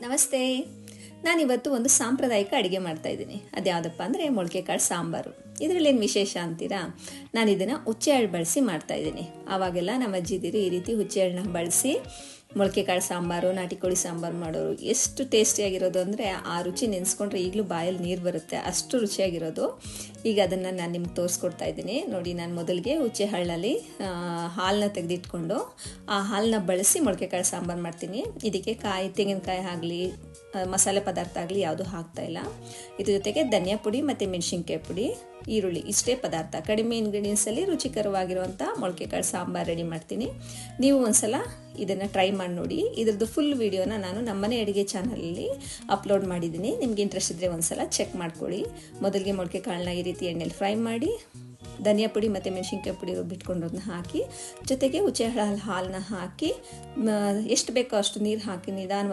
ನಮಸ್ತೆ. ನಾನಿವತ್ತು ಒಂದು ಸಾಂಪ್ರದಾಯಿಕ ಅಡುಗೆ ಮಾಡ್ತಾ ಇದ್ದೀನಿ. ಅದ್ಯಾವುದಪ್ಪ ಅಂದರೆ ಮೊಳಕೆ ಕಾಳು ಸಾಂಬಾರು. ಇದರಲ್ಲಿ ಏನು ವಿಶೇಷ ಅಂತೀರಾ? ನಾನು ಇದನ್ನು ಹುಚ್ಚೆ ಹಳ್ಳು ಬಳಸಿ ಮಾಡ್ತಾ ಇದ್ದೀನಿ. ಆವಾಗೆಲ್ಲ ನಮ್ಮ ಅಜ್ಜಿದಿರು ಈ ರೀತಿ ಹುಚ್ಚೆ ಹಣ್ಣನ್ನ ಬಳಸಿ ಮೊಳಕೆ ಕಾಳು ಸಾಂಬಾರು, ನಾಟಿ ಕೋಳಿ ಸಾಂಬಾರು ಮಾಡೋರು ಎಷ್ಟು ಟೇಸ್ಟಿಯಾಗಿರೋದು ಅಂದರೆ ಆ ರುಚಿ ನೆನೆಸ್ಕೊಂಡ್ರೆ ಈಗಲೂ ಬಾಯಲ್ಲಿ ನೀರು ಬರುತ್ತೆ, ಅಷ್ಟು ರುಚಿಯಾಗಿರೋದು. ಈಗ ಅದನ್ನು ನಾನು ನಿಮ್ಗೆ ತೋರಿಸ್ಕೊಡ್ತಾ ಇದ್ದೀನಿ. ನೋಡಿ, ನಾನು ಮೊದಲಿಗೆ ಹುಚ್ಚೆ ಹಳ್ಳಲ್ಲಿ ಹಾಲನ್ನ ತೆಗೆದಿಟ್ಕೊಂಡು ಆ ಹಾಲನ್ನ ಬಳಸಿ ಮೊಳಕೆ ಕಾಳು ಸಾಂಬಾರು ಮಾಡ್ತೀನಿ. ಇದಕ್ಕೆ ಕಾಯಿ, ತೆಂಗಿನಕಾಯಿ ಆಗಲಿ ಮಸಾಲೆ ಪದಾರ್ಥ ಆಗಲಿ ಯಾವುದೂ ಹಾಕ್ತಾಯಿಲ್ಲ ಇದ್ರ ಜೊತೆಗೆ ಧನಿಯಾ ಪುಡಿ ಮತ್ತು ಮೆಣಸಿನ್ಕಾಯಿ ಪುಡಿ. ಈರುಳ್ಳಿ ಇಷ್ಟೇ ಪದಾರ್ಥ. ಕಡಿಮೆ ಇಂಗ್ರೀಡಿಯೆಂಟ್ಸಲ್ಲಿ ರುಚಿಕರವಾಗಿರುವಂಥ ಮೊಳಕೆ ಕಾಳು ಸಾಂಬಾರು ರೆಡಿ ಮಾಡ್ತೀನಿ. ನೀವು ಒಂದ್ಸಲ ಇದನ್ನು ಟ್ರೈ ಮಾಡಿ ನೋಡಿ. ಇದ್ರದ್ದು ಫುಲ್ ವಿಡಿಯೋನ ನಾನು ನಮ್ಮನೆ ಅಡುಗೆ ಚಾನಲಲ್ಲಿ ಅಪ್ಲೋಡ್ ಮಾಡಿದ್ದೀನಿ. ನಿಮ್ಗೆ ಇಂಟ್ರೆಸ್ಟ್ ಇದ್ದರೆ ಒಂದ್ಸಲ ಚೆಕ್ ಮಾಡ್ಕೊಳ್ಳಿ. ಮೊದಲಿಗೆ ಮೊಳಕೆ ಕಾಳನ್ನ ಈ ರೀತಿ ಎಣ್ಣೆಲಿ ಫ್ರೈ ಮಾಡಿ, ಧನಿಯಾ ಪುಡಿ ಮತ್ತು ಮೆಣಸಿನ್ಕಾಯಿ ಪುಡಿ ಬಿಟ್ಕೊಂಡೋದನ್ನ ಹಾಕಿ, ಜೊತೆಗೆ ಹುಚ್ಚೆ ಹಳ ಹಾಲನ್ನ ಹಾಕಿ ಎಷ್ಟು ಬೇಕೋ ಅಷ್ಟು ನೀರು ಹಾಕಿ ನಿಧಾನವಾಗಿ